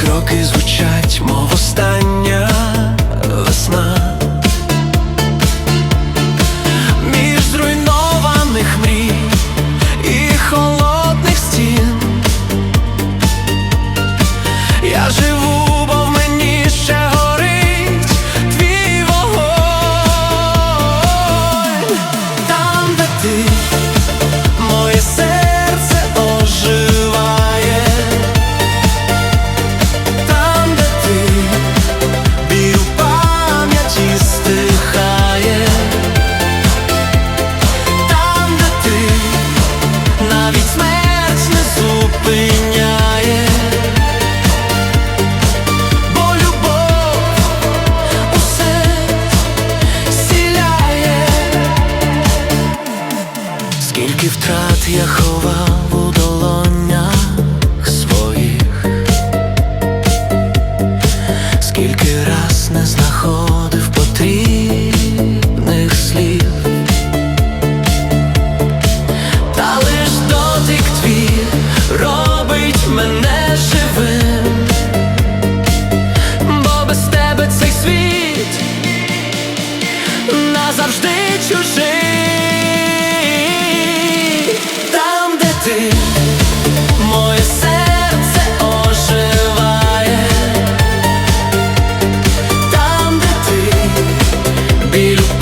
кроки звучать, мов останні Я ховав у долонях своїх, скільки раз не знаходив. You.